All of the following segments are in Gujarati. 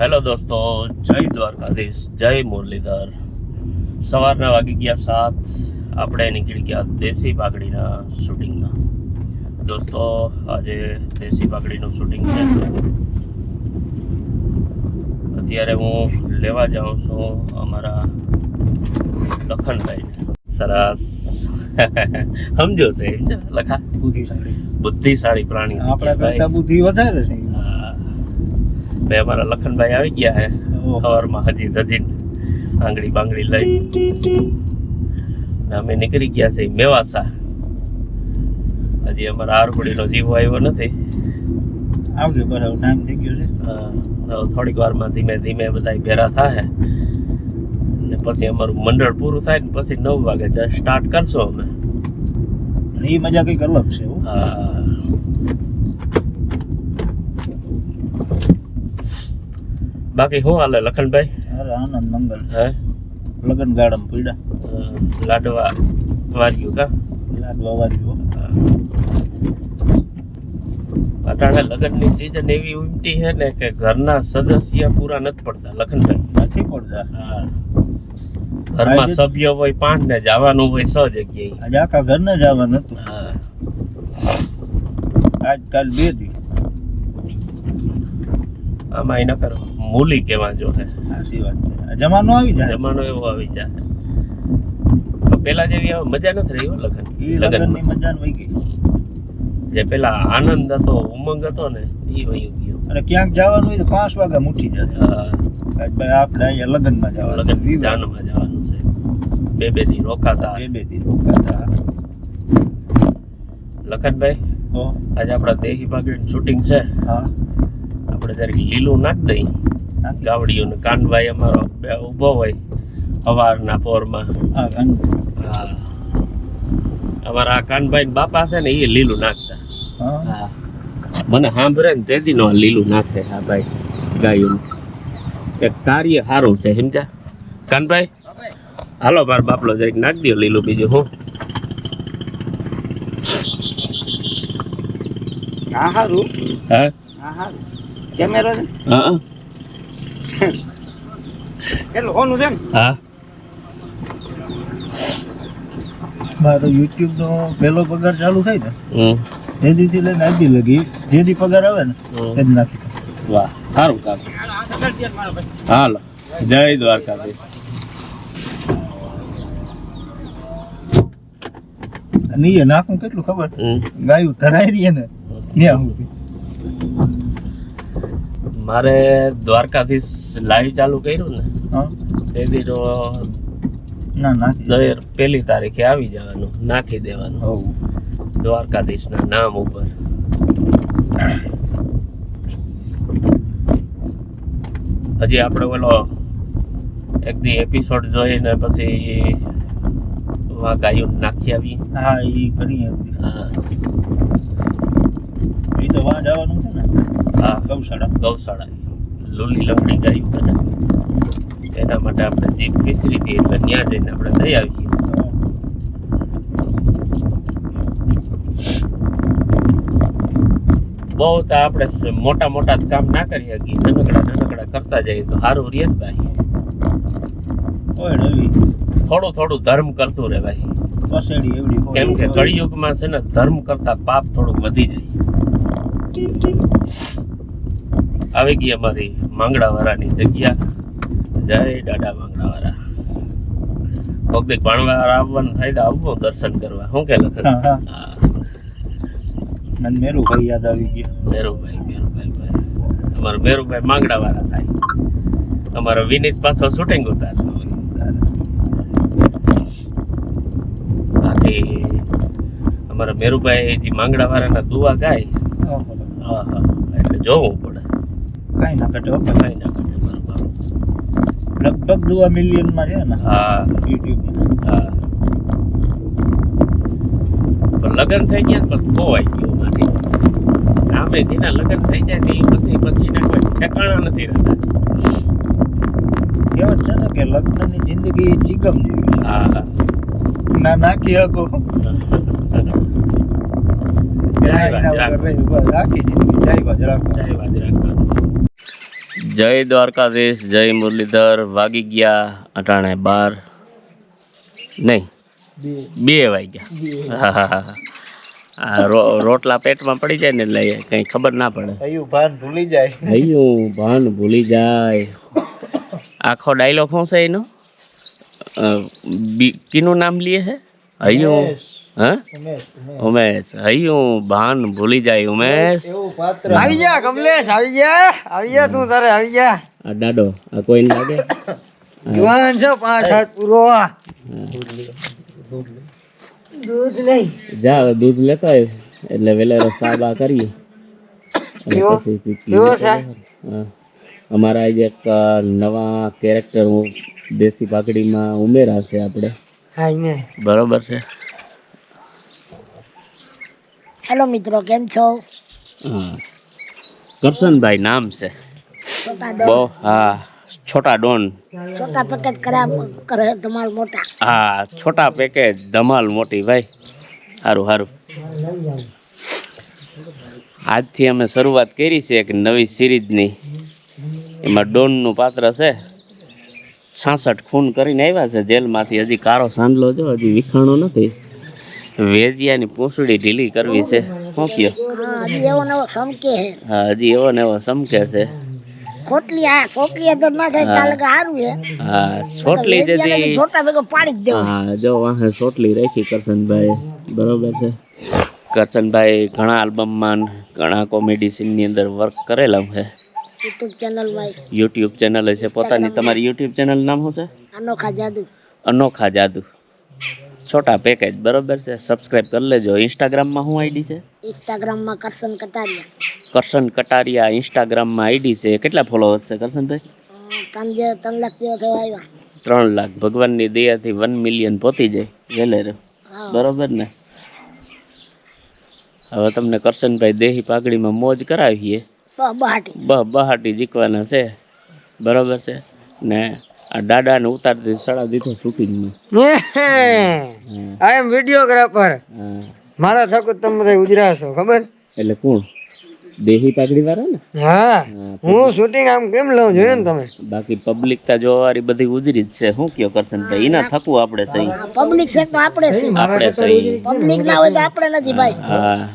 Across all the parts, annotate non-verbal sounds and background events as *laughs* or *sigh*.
હેલો દોસ્તો જય દ્વારકાધીશ જય મુરલીધર. સવારના વાગી ગયા સાત. આપણે નીકળી ગયા દેશી પાઘડીના શૂટિંગમાં. દોસ્તો આજે દેશી પાઘડીનું શૂટિંગ છે. અત્યારે હું લેવા જાઉં છું અમારા લખનભાઈને. સરસ. સમજો છે સમજો લખા? બુદ્ધિશાળી. બુદ્ધિશાળી પ્રાણી. આપણા બુદ્ધિ વધારે છે. ભાઈ અમારા લખનભાઈ આવી ગયા હે. સવારમાં હજી હજી આંગળી બાંગળી લઈ. અમે નીકળી ગયા છે મેવાસા. હજી અમારા આરપડીનો જીવો આવ્યો નથી. આવજો બરાબર ટાઈમ થઈ ગયો છે. હા, થોડીક વારમાં ધીમે ધીમે બધા ભેરા થાય ને પછી અમારું મંડળ પૂરું થાય ને પછી નવ વાગે સ્ટાર્ટ કરશું અમે. એ મજા કંઈક અલગ છે હો. બાકી શું હાલે? લખનભાઈ? અરે આનંદ મંગલ. હે? લગન ગાડમ પીડા. લાડવા વાર્યું કા? લાડવા વાજ્યો અટાણે લગ્નની સીઝન એવી ઉમટી છે ને કે ઘરના સદસ્ય પૂરા નથી પડતા લખનભાઈ. નથી પડતા. ઘરમાં સભ્ય હોય પાંચ ને જવાનું હોય સો જગ્યાએ. આજે આખા ઘરને જવાનું હતું. હા. આજકાલ બે દી. આમાં ન કરો. મૂલી કેવા જો હે. સાચી વાત છે. જમાનો આવી જાય. જમાનો એવો આવી જાય. પેલા જેવી મજા નથી રહી લગન. લગનની મજા વહી ગઈ. જે પેલા આનંદ હતો ઉમંગ હતો ને એ વહી ગયો. અને ક્યાંક જવાનું હોય તો પાંચ વાગ્યા મૂઠી હા. ભાઈ આપણે અહીંયા લગ્નમાં જવાનું. લગ્ન. જાનમાં જવાનું છે. બે બે દી રોકાતા. બે બે દી રોકાતા. લખનભાઈ આજે આપણા દેહી પાઘડીનું શૂટિંગ છે. હા. આપણે જરીક લીલું નાખ દઈ. ગાવડીઓને કાનભાઈ અમારો બે ઊભો હોય અવારના પોરમાં. હા. અમારા આ કાનભાઈ ને બાપા છે ને એ લીલું નાખતા. હા. મને સાંભળે ને તેથી નો લીલું નાખે હા ભાઈ ગાયું એક કાર્ય સારું છે સમજ્યા? કાનભાઈ? હાલો મારો બાપલો જરીક નાખ દો લીલું બીજું હું? હા હારું? હા? હા કેમેરો હા. *laughs* કેટલું? હોનું છે હા. મારો યુટ્યુબ નો પહેલો પગાર ચાલુ થાય ને તે દીથી લઈને આજ દી લગી જે દી પગાર આવે ને તે જ નાખી વાહ સારું કામ. હાલો જય દ્વારકાધીશ. નહીં નાખું કેટલું ખબર? ગાયું ધરાઈ રહી ને ત્યાં સુધી. મારે દ્વારકાધીશ લાઈવ ચાલુ કર્યું ને તેથી તો ના નાખી પહેલી તારીખે આવી જવાનું નાખી દેવાનું. દ્વારકાધીશના નામ ઉપર. હજી આપણે ઓલો એક દી એપિસોડ જોઈને પછી વા ગાયું નાખી આવી હા એ કરી હતી હા. એ તો વા જવાનું છે. હા. ગૌશાળા. ગૌશાળા. લોલી લંગડી ગાયું છે એના માટે આપણે જીપ કેસરી હતી એટલે ત્યાં જઈને આપણે દઈ આવીએ. બહુ તો આપણે મોટા મોટા કામ ના કરી શકીએ. નાનકડા નાનકડા કરતા જઈએ તો સારું ને ભાઈ. થોડું થોડું ધર્મ કરતું રહે ભાઈ. કેમ કે કળિયુગમાં છે ને ધર્મ કરતા પાપ થોડું વધી જાય. આવી ગઈ અમારી માંગડાવાળાની જગ્યા. જય દાદા માંગડાવાળા. ભક્તિક પાણવાળા આવવાનું થાય તો આવવો દર્શન કરવા. શું કે મને મેરુભાઈ યાદ આવી ગયા. મેરુભાઈ મેરુભાઈ ભાઈ. અમારો મેરુભાઈ માંગડાવાળા થાય. અમારો વિનીત પાછો શૂટિંગ ઉતાર બાકી અમારા મેરુભાઈ જે માંગડાવાળાના દુવા ગાય. હા હા. એટલે જોવું કાંઈ ના ઘટે બાપા કઈ ના કરે બરોબર. લગભગ દુઆ મિલિયનમાં છે ને? હા. યુટ્યુબ હા. લગ્ન થઈ ગયા ને પછી ખોવાઈ ગયું માથી આમે જેના લગ્ન થઈ જાય ને એ પછી પછી એના કોઈ ઠેકાણા નથી રહેતા. કહેવત છે ને કે લગ્નની જિંદગી ચીગમ જેવી હા. ના નાખી *laughs* બસ. આખી જિંદગી જાય બાજ રાખવા જય બાજ રાખવાનું. જય દ્વારકાધીશ જય મુરલીધર વાગી ગયા અટાણે બાર. નહીં બે. વાગ્યા હા, હા, હા. રોટલા પેટમાં પડી જાય ને એટલે કંઈ ખબર ના પડે. ભાન ભૂલી જાય. હૈયું ભાન ભૂલી જાય. આખો ડાયલોગ શું છે એનો? કિનું બી- કીનું નામ લીએ છે હૈયું ઉમેશ, હા? ઉમેશ, હૈયું ભાન ભૂલી જાય ઉમેશ. આવી જા કમલેશ આવી જા આવી જા તું તારે આવી જા. આ દાડો આ કોઈને લાગે? *laughs* જુવાન છો પાંચ હાથ પૂરો. દૂધ લઈ. જા દૂધ લેતો એટલે વેલેરો સાબા કરીએ. પછી પી- પી કેવો લેતો છે? હા. અમારા એક નવા કેરેક્ટર દેશી પાકડીમાં ઉમેરાશે આપણે. બરોબર છે. હેલો મિત્રો કેમ છો? કરશનભાઈ નામ છે. બહુ હા છોટા ડોન. છોટા પેકેજ કરે ધમાલ મોટા. હા છોટા પેકેજ ધમાલ મોટી ભાઈ. સારું સારું આજથી અમે શરૂઆત કરી છે એક નવી સિરીઝની. એમાં ડોનનું પાત્ર છે. છાસઠ ખૂન કરીને આવ્યા છે. જેલમાંથી હજી કારો સાંડલો જો હજી વિખાણો નથી. વેજિયાની પૂંછડી ઢીલી કરવી છે. શું કયો? હજી એવો નવો સમકે હે હા હજી એવો ને એવો સમકે છે. ખોટલી આ છોકરી તો ના થાય ચાલે કે સારું હા છોટલી જેથી છોટા ભેગો પાડી જ દેવો હા જો વાહે છોટલી રાખી કરશનભાઈ. બરોબર છે. કરશનભાઈ ઘણા આલ્બમમાં ઘણા કોમેડી સીનની અંદર વર્ક કરેલા છે. યુટ્યુબ ચેનલમાં યુટ્યુબ ચેનલ છે પોતાની તમારી યુટ્યુબ ચેનલ નામ શું છે? અનોખા જાદુ. અનોખા જાદુ. છોટા પેકેજ બરોબર છે. સબસ્ક્રાઇબ કરી લેજો. ઇન્સ્ટાગ્રામમાં શું આઈડી છે? ઇન્સ્ટાગ્રામમાં કરશન કટારિયા. કરશન કટારિયા ઇન્સ્ટાગ્રામમાં આઈડી છે. કેટલા ફોલોઅર્સ છે કરશનભાઈ? ત્રણ લાખ જેવો થવા આવ્યા. ત્રણ લાખ. ભગવાનની દયાથી વન મિલિયન પહોંચી જાય. વેલેરે બરોબર ને? હવે તમને કરશનભાઈ દેહી પાઘડીમાં મોજ કરાવીએ. બહાટી. બહાટી જીકવાના છે. બરોબર છે? ને આ દાદાને ઉતારતી સડા દીધો શૂટિંગમાં. આઈ એમ વિડીયોગ્રાફર મારા થકુ તમે બધા ઉજરાશો ખબર? એટલે કોણ? દેહી પાઘડી વાળા ને? હા હા, શૂટિંગ આમ કેમ લઉં જોયું ને તમે? બાકી પબ્લિકતા જોવાવાળી બધી ઉજરી જ છે. શું કયો કરશનભાઈ એના થકું આપણે સહી. પબ્લિક છે તો આપણે સહી આપણે સહી. પબ્લિક ના હોય તો આપણે નથી ભાઈ.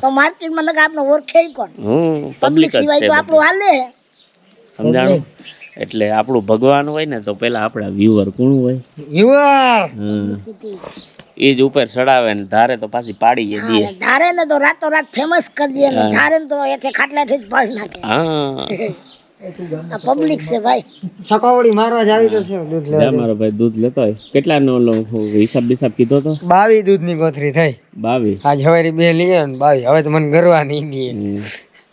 તો માર્કેટ માર્કેટમાં નકા આપણે ઓળખે કોણ? હું પબ્લિક પબ્લિક સિવાય તો આપણું હાલે. સમજાણું? એટલે આપણું ભગવાન હોય ને તો પેલા આપણા વ્યુઅર કોણ હોય? વ્યુઅર હમ. એ જ ઉપર ચડાવે ને ધારે તો પાછી પાડી જ દે. ધારે ને તો રાતો રાત ફેમસ કરી દે ને ધારે ને તો એથી ખાટલાથી જ પાડી નાખે. હા. પબ્લિક છે ભાઈ. સકાવડી મારવા જ આવી તો છે દૂધ લે મારો ભાઈ દૂધ લેતો હોય. કેટલા નો લો હિસાબ બિસાબ કીધો તો? બાવી દૂધની કોથરી થઈ. બાવીસ આજ હવારી બે લઈએ ને બાવી. હવે તો મને ગરવા નહીં દે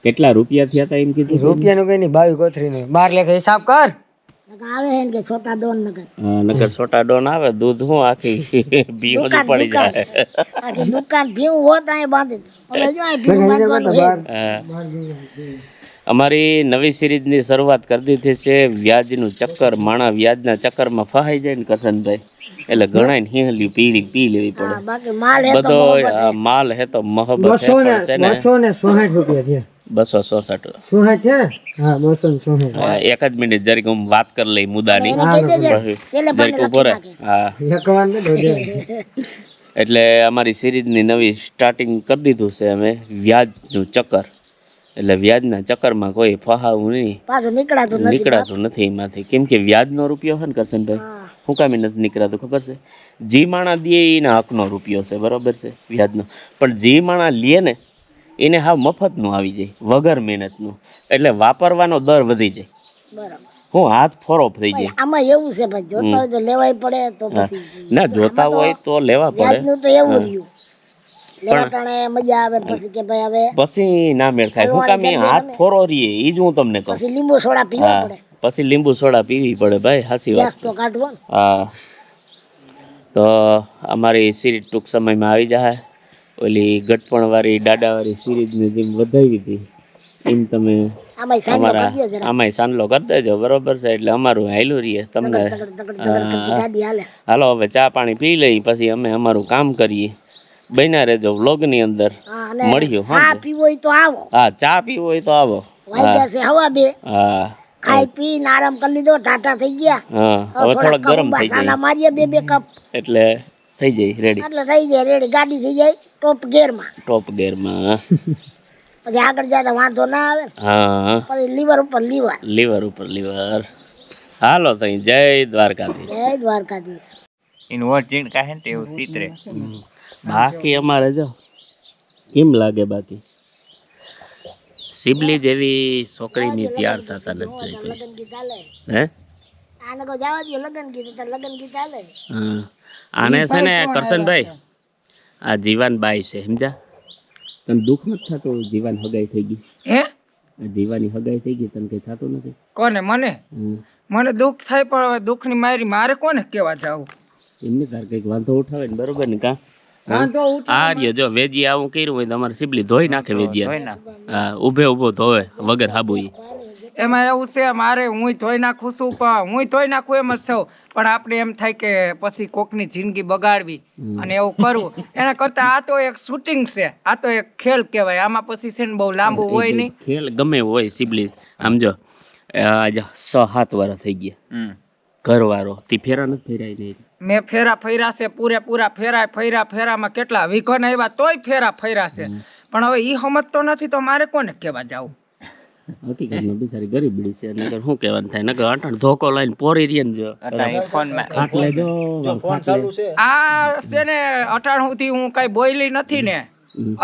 કેટલા રૂપિયા થયા હતા એમ કીધું રૂપિયાનું કઈ નહીં બાવી કોથરી ને બાર લેખે હિસાબ કર. આવે હે કે છોટા દોન નગર? હા છોટા ડોન આવે દૂધ હું આખી? ભીઓ જ પડી જાય. આખી દુકાન ભીવું હોત અહીં બાંધી. અમે જો અહીં ભીવું બાંધવાનું અમારી નવી સિરીઝની શરૂઆત કરી દીધી છે વ્યાજનું ચક્કર માણા વ્યાજના ચક્કરમાં ફહાઈ જાય ને કરશનભાઈ. એટલે ઘણા હિંહલી પીળી પી લેવી પડે. માલ બધો માલ હે તો ને પણ છે ને બસો ને સોહાઠ રૂપિયા થયા. બસો સોસઠ. સોહાઠ ને હા બસો હા, એક જ મિનિટ જરીક હું વાત કરી લઈ મુદ્દાની જરીક ઊભો રહે. હા. એટલે અમારી સિરીઝની નવી સ્ટાર્ટિંગ કરી દીધું છે અમે વ્યાજનું ચક્કર. એટલે વ્યાજના ચક્કરમાં કોઈ ફહાવું નહીં. નીકળાતું નથી નીકળાતું નથી એમાંથી. કેમ કે વ્યાજનો રૂપિયો છે ને કરશનભાઈ? હું. કામી કામ નથી નીકળાતું ખબર છે? જે માણા દે એના હકનો રૂપિયો છે બરોબર છે વ્યાજનો. પણ જે માણા લે ને એને હાવ મફતનું આવી જાય વગર મહેનતનું. એટલે વાપરવાનો દર વધી જાય. બરાબર. હું હાથ ફોરો થઈ જાય આમાં એવું છે ભાઈ જોતા હોય તો લેવાય પડે તો પછી ના જોતા હોય તો લેવા પડે. તો એવું રહ્યું. પછી ના મેળ ખાય. હું કામ હાથ ફોરો રીએ એ જ હું તમને કહું. પછી લીંબુ સોડા પીવા પડે. પછી લીંબુ સોડા પીવી પડે ભાઈ સાચી વાત. તો કાઢવો હા. તો અમારી સિરીઝ ટૂંક સમયમાં આવી જાય ઓલી ગટપણવાળી દાડાવાળી સિરીઝની જેમ વધાવી હતી એમ તમે અમારા આમાંય સાંડલો કરી દેજો. બરોબર છે એટલે અમારું હાયલું રહીએ. તમને હાલે. હવે ચા પાણી પી લઈ પછી અમે અમારું કામ કરીએ. બન્યા રહેજો વ્લોગની અંદર મળ્યો હા. પીવો હોય તો આવો. હા ચા પીવો હોય તો આવો. હવા બે. હા. ખાઈ પી આરામ કરી લીધો ટાટા થઈ ગયા. હા. હવે હવે ગરમ થઈ ગયા મારીએ બે બે કપ. એટલે થઈ જાય રેડી એટલે થઈ જાય રેડી ગાડી થઈ જાય ટોપ ગેરમાં ટોપ ગેરમાં પછી આગળ જાય તો વાંધો ના આવે. હા. પછી લીવર ઉપર લીવર. લીવર ઉપર લીવર. હાલો તઈ જય દ્વારકાધીશ. જય દ્વારકાધીશ. વોટ જીણ કાહે ને એવું ચિત્રે બાકી અમારે જો કેમ લાગે બાકી. સિબલી જેવી છોકરીની તૈયાર થતા નથી હે? આને કો જવા દો લગન ગીત તો લગન ગીત હાલે. હા. આને છે ને કરશનભાઈ? આ જીવાનબાઈ છે સમજા તને દુઃખ નથી થતું? જીવાન હગાઈ થઈ ગઈ હે? જીવાની હગાઈ થઈ ગઈ તને કઈ થતું નથી? કોને? મને? મને દુઃખ થાય પણ હવે દુઃખની મારી મારે કોને કેવા જાવું? એમને તાર કંઈક વાંધો ઉઠાવે ને બરોબર ને કા? વાંધો આ રહ્યો જો વેજી આવું કર્યું હોય તમારે સિબલી ધોઈ નાખે વેજીયા હા ઊભે ઊભો ધોવે વગર હાબુ. એમાં એવું છે મારે હું ધોઈ નાખું છું પણ હું ધોઈ નાખું એમ જ છું. પણ આપણે એમ થાય કે પછી કોકની જિંદગી બગાડવી અને એવું કરવું. એના કરતા આ તો એક શૂટિંગ છે આ તો એક ખેલ કહેવાય. આમાં પછી છે ને બહુ લાંબુ હોય નહીં. ખેલ ગમે હોય સિબલી. આમ જો આજે છ સાત વાર થઈ ગયા. ઘરવાળો તે ફેરા નથી ફેરાય નહીં મેં ફેરા ફર્યા છે પૂરેપૂરા ફેરા ફેરા ફેરામાં કેટલા વિઘન આવ્યા તોય ફેરા ફર્યા છે. પણ હવે ઈ સમજતો નથી તો મારે કોને કહેવા જાવું? હકીકતમાં બિચારી ગરીબડી છે નકર શું કહેવાનું થાય? નકર અટણ ધોકો લઈને પોરી રહી ને જો. ફોન ચાલુ છે. આ છે ને અટાણ સુધી હું કઈ બોયલી નથી ને.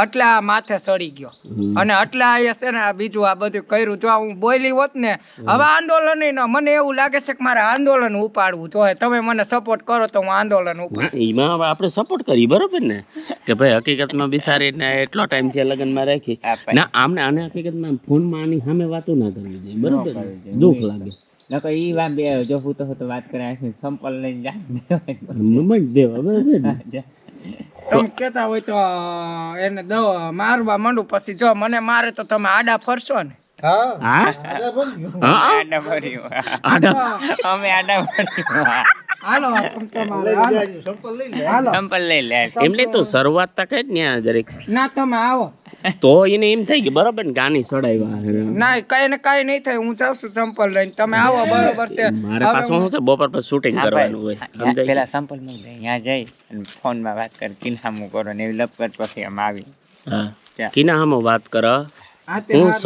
એટલે આ માથે સડી ગયો. અને એટલે આ છે ને આ બીજું આ બધું કર્યું. જો હું બોલી હોત ને હવે આંદોલન મને એવું લાગે છે કે મારે આંદોલન ઉપાડવું જોઈએ. તમે મને સપોર્ટ કરો તો હું આંદોલન ઉપાડ. એમાં હવે આપણે સપોર્ટ કરી બરોબર ને? કે ભાઈ હકીકતમાં બિચારીને એટલો ટાઈમથી લગ્નમાં રાખી. ના આમને આને હકીકતમાં ફોનમાં આની સામે વાતો ના કરવી જોઈએ બરોબર દુઃખ લાગે. નકર ઈ વા બે જો હું તો હું તો વાત કરે સંપલ લઈને જા મમણ દેવા બરોબર તમે કહેતા હોય તો એને દો મારવા માંડું પછી જો મને મારે તો તમે આડા ફરશો ને. હા. હા? આડા ફર્યું. આડા અમે આડા ભર્યું હાલો તમ લઈ હાલો. લેજો, સંપલ લઈ લે. હાલો. સંપલ લઈ લે. એમને તો શરૂઆત તો કઈ જ ને જરીક. ના તમે આવો. તો એને એમ થઈ કે બરોબર ને? ગાની સડાવ્યા ના કઈ ને કઈ નહીં થાય હું જાઉં છું સંપલ લઈને. તમે આવો બરોબર છે. મારે પાછું શું છે? બપોર પછી શૂટિંગ કરવાનું હોય. સમજાય? પેલા સંપલમાં ત્યાં જઈ અને ફોનમાં વાત કરી કિન્હામું કરો ને એવી લપકટ પછી આમ આવી હા. કિના હામો વાત કર. હા સ-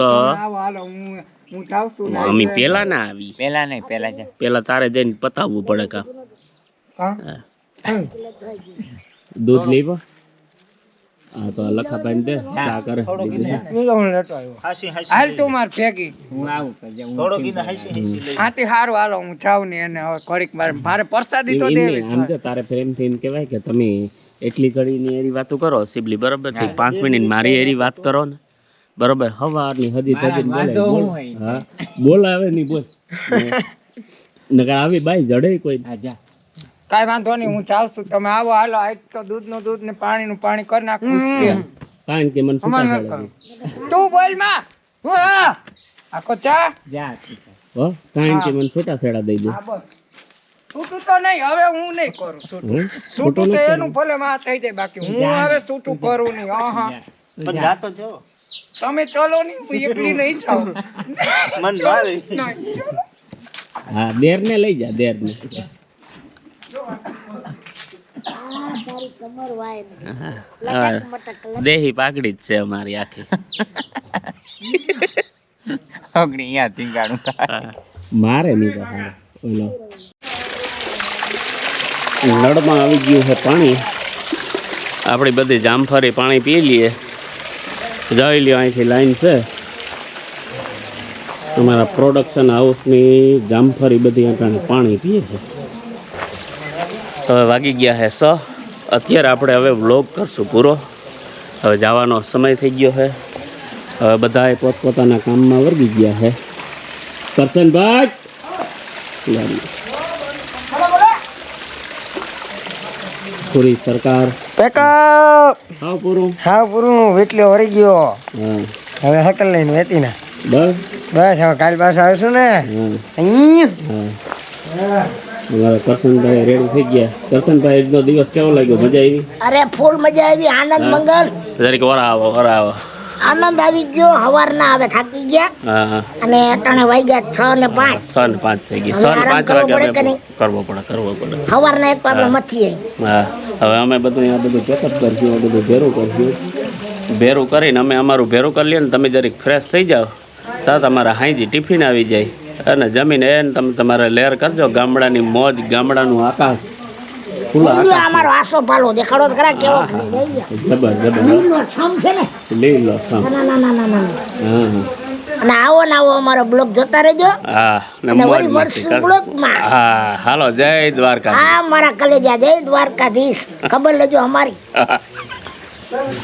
આવો પેલા ના આવી. પેલા નહીં પેલા છે પેલા તારે જઈને પતાવવું પડે કા? હા? દૂધ લેવો હા તો લખા પાણી દે ચા કરે. બીજું શું? હાસી હાસી હાલ તું માર ભેગી. હું આવું કરજે થોડો ગીને હાસી હાસી લઈ હારું હાલો હું જાઉં ને એને હવે ઘડીક વાર મારે પ્રસાદી તો દેવી આમ જો તારે પ્રેમથી એમ કહેવાય કે તમે એટલી ઘડીની એરી વાતો કરો સિબલી બરોબરથી પાંચ મિનિટ મારી એરી વાત કરો ને. બરોબર હવારની હજી થતી. હા બોલાવે નહીં બોલ. *laughs* નકર આવી બાઈ જડે કોઈ. હા વાંધો નહીં હું ચાલશું તમે આવો હાલો આજ તો દૂધનું દૂધ ને પાણીનું પાણી કરી નાખું કારણ કે મને તું બોલમાં. હું આખો ચા? જા હો કારણ કે મને છૂટા છેડા દઈ દે. છૂટું તો નહીં હવે હું નહીં કરું છૂટું? છૂટું તો એનું ભલે માં થઈ જાય બાકી. હું હવે છૂટું કરું નહીં. હા હા. પણ જાતો છો તમે ચલો નહીં હું એકલી નહીં જાઉં. મન ભાવે હા દેર ને લઈ જા દેર ને. દેહી પાકડી જ છે અમારી આખી. અગ્નિ અહીંયા ધીંગાણું મારે નહીં તો ઓલો નળમાં આવી ગયું છે પાણી. આપણી બધી જામફળી પાણી પી લઈએ. જોઈ લ્યો, અહીંથી લાઈન છે. અમારા પ્રોડક્શન હાઉસની જામફળી બધી આપણે પાણી પીએ છે. હવે વાગી ગયા છે સ અત્યારે આપણે હવે વ્લોગ કરશું પૂરો. હવે જવાનો સમય થઈ ગયો છે. હવે બધાએ પોતપોતાના કામમાં વર્ગી ગયા છે. કરશનભાઈ પૂરી સરકાર. પેકઅપ હા પૂરું. હા પૂરું. વીટલો વળી ગયો. હવે હકલ લઈને વેતી ના બસ? બસ હવે કાલ પાછા આવશું ને. અમારા કરશનભાઈ રેડી થઈ ગયા. કરશનભાઈ નો દિવસ કેવો લાગ્યો? મજા આવી? અરે ફૂલ મજા આવી. આનંદ મંગલ. જરીક વરા આવો વરા આવો. આનંદ આવી ગયો હવારના આવે થાકી ગયા. અને અટાણે વાગ્યા છ ને પાંચ. સન પાંચ થઈ ગઈ. છ સન પાંચ કરવો વાગે? કરવો પડે કરવો પડે. હવારના એક આપણે હા. મથીએ હા. હવે અમે બધું અહીંયા બધું ચેકઅપ કરશું બધું ભેરું કરશું ભેરું કરીને અમે અમારું ભેરું કરી લઈએ ને તમે જરીક ફ્રેશ થઈ જાઓ તો તમારા હાઈજી ટિફિન આવી જાય. અને જમીને એને તમે તમારે લેર કરજો ગામડાની મોજ ગામડાનું આકાશ. અમારો આસો પાલો દેખાડો તો ખરા કેવો. જબર જબર લીલો છમ છે ને? લીલો સમ ના ના ના ના ના ના. હા હા. અને આવો ને આવો અમારો બ્લોગ જોતા રહેજો. હા ને અને વળી મળશું બ્લોગમાં. હા હાલો જય દ્વારકા હા મારા કલેજા જય દ્વારકાધીશ. ખબર લેજો અમારી. *laughs*